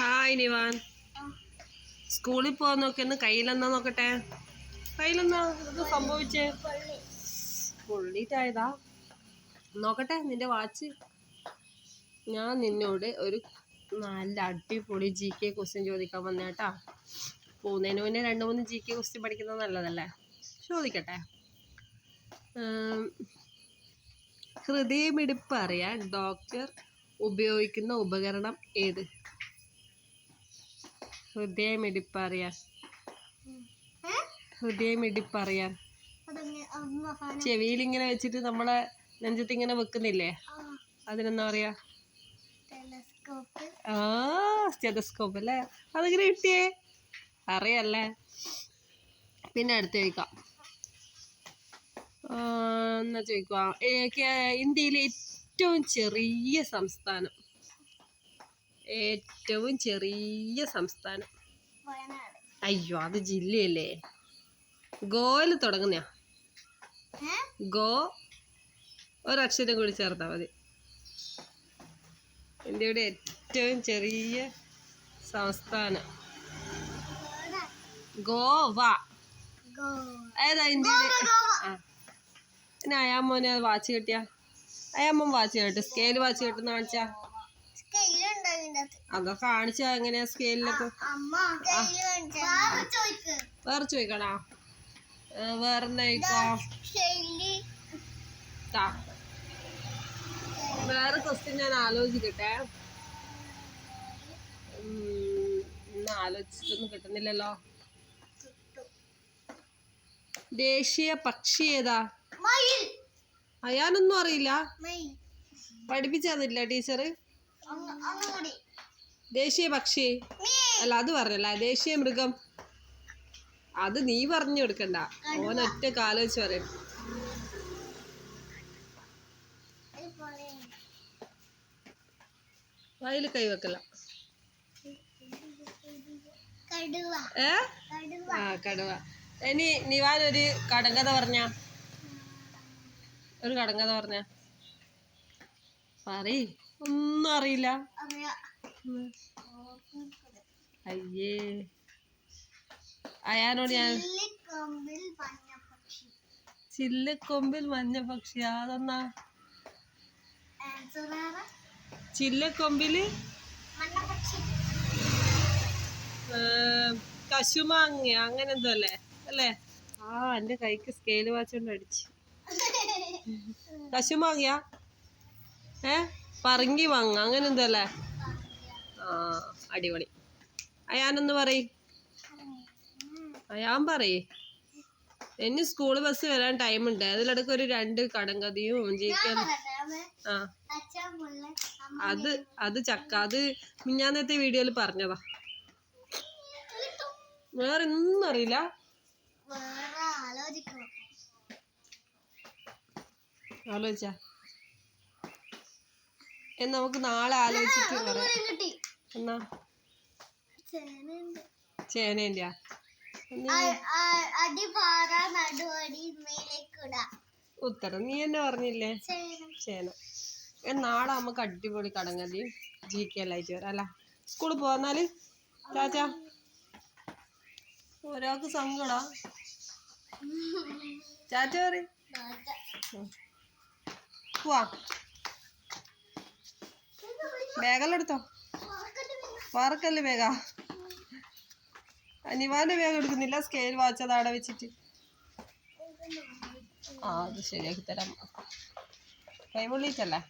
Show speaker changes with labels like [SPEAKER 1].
[SPEAKER 1] Hi Nivan സ്കൂളിൽ പോകാൻ നോക്കിയെന്ന് കയ്യിലെന്നാ നോക്കട്ടെ? കയ്യിലെന്നാ ഇത് സംഭവിച്ചേ? പൊള്ളിട്ടായതാ നോക്കട്ടെ നിന്റെ വാച്ച്. ഞാൻ നിന്നോട് ഒരു നല്ല അടിപൊളി ജി കെ ക്വസ്റ്റ്യൻ ചോദിക്കാൻ വന്നേട്ടാ പോകുന്നതിന് മുന്നേ രണ്ട് മൂന്ന് ജി കെ ക്വസ്റ്റ്യൻ പഠിക്കുന്നത് നല്ലതല്ലേ? ചോദിക്കട്ടെ. ഹൃദയമിടിപ്പ് അറിയാൻ ഡോക്ടർ ഉപയോഗിക്കുന്ന ഉപകരണം ഏത്? ഹൃദയമിടിപ്പ് അറിയാൻ ഹൃദയമിടിപ്പ് അറിയാൻ ചെവിയിൽ ഇങ്ങനെ വെച്ചിട്ട് നമ്മളെ നെഞ്ചത്ത് ഇങ്ങനെ വെക്കുന്നില്ലേ അതിനെന്താ പറയാ? ആ സ്റ്റെതസ്കോപ്പ് അല്ലേ? അതിങ്ങനെ കിട്ടിയേ? അറിയല്ലേ? പിന്നെ അടുത്ത് ചോദിക്കാം. എന്നാ ചോദിക്കുക ഇന്ത്യയിലെ ഏറ്റവും ചെറിയ സംസ്ഥാനം. ഏറ്റവും ചെറിയ സംസ്ഥാനം. അയ്യോ അത് ജില്ലയല്ലേ? ഗോയിൽ തുടങ്ങുന്ന? ഗോ ഒരക്ഷരം കൂടി ചേർത്താൽ മതി. ഇന്ത്യയുടെ ഏറ്റവും ചെറിയ സംസ്ഥാനം.
[SPEAKER 2] ഗോവ.
[SPEAKER 1] ഏതാ ഇന്ത്യയുടെ? അയാമോനെ വാച്ച് കെട്ടിയാ. അയാമോൻ വാച്ച് കേട്ടു. സ്കെയിൽ വാച്ച് കിട്ടുന്ന കാണിച്ചാ? അതൊക്കെ കാണിച്ചാ എങ്ങനെയാ സ്കെയിലൊക്കെ.
[SPEAKER 2] വേറെ ചോദിക്ക്.
[SPEAKER 1] വേറെ ചോദിക്കണോ വേറെ വേറെ ക്വസ്റ്റ്യൻ ഞാൻ ആലോചിക്കട്ടെ. ഉം, ഇന്ന് ആലോചിച്ചിട്ടൊന്നും കിട്ടുന്നില്ലല്ലോ. ദേശീയ പക്ഷി ഏതാ? അയാനൊന്നും അറിയില്ല.
[SPEAKER 2] മയിൽ.
[SPEAKER 1] പഠിപ്പിച്ചതില്ല ടീച്ചർ ദേശീയ പക്ഷി. അല്ല അത് പറഞ്ഞല്ല. ദേശീയ മൃഗം. അത് നീ പറഞ്ഞു കൊടുക്കണ്ട. ഓൻ ഒറ്റ വെച്ച് പറയും. വായിൽ കൈവെക്കല ഏ? ആ കടുവ. ഇനി നിവാൻ ഒരു കടങ്കഥ പറഞ്ഞ. ഒരു കടങ്കഥ പറഞ്ഞ. പറ ഒന്നും അറിയില്ല. അയ്യേ. അയാനോട് ഞാൻ
[SPEAKER 2] കൊമ്പിൽ മഞ്ഞ പക്ഷി
[SPEAKER 1] ചില്ലക്കൊമ്പിൽ മഞ്ഞ പക്ഷി അതെന്നാ ചില്ലക്കൊമ്പിൽ കശുമാങ്ങ അങ്ങനെ എന്തോ അല്ലേ? അല്ലേ? ആ എന്റെ കൈക്ക് സ്കെയിൽ വാച്ച് കൊണ്ട് അടിച്ച്. കശുമാങ്ങയാ? ഏ? പറങ്കി മാങ്ങ അങ്ങനെ എന്തോ അല്ലേ? ആ അടിപൊളി. അയാനൊന്ന് പറയ്. അയാൻ പറയേ. ഇനി സ്കൂൾ ബസ് വരാൻ ടൈം ഉണ്ട്. അതിലിടക്ക് ഒരു രണ്ട് കടങ്കഥയും ജീവിക്കാൻ ആ. അത് അത് ചക്ക. അത് മിഞ്ഞാന്നത്തെ വീഡിയോയിൽ പറഞ്ഞതാ. വേറെ ഒന്നും അറിയില്ല. ആലോചിച്ച? എന്ന് നമുക്ക് നാളെ ആലോചിച്ചിട്ട് പറയാം. എന്നാ?
[SPEAKER 2] ചേനേന്റെ
[SPEAKER 1] ഉത്തരം നീ എന്നെ പറഞ്ഞില്ലേ?
[SPEAKER 2] ചേന.
[SPEAKER 1] നാളെ നമുക്ക് അടിപൊളി കടങ്കഥയും ജി കെ ലൈറ്റ് വരാം അല്ല? സ്കൂളിൽ പോന്നാൽ ചാച്ചാ? ഒരാൾക്ക് സങ്കടാ. ചാച്ച പറയും. പോവാ. ബാഗെല്ലാം എടുത്തോ വാർക്കല്ലേ വേഗ അനിവാന്റെ വേഗം എടുക്കുന്നില്ല സ്കെയിൽ വാച്ച് അത് അവിടെ വെച്ചിട്ട്. ആ അത് ശരിയാക്കി തരാം. കൈ പൊള്ളിച്ചല്ലേ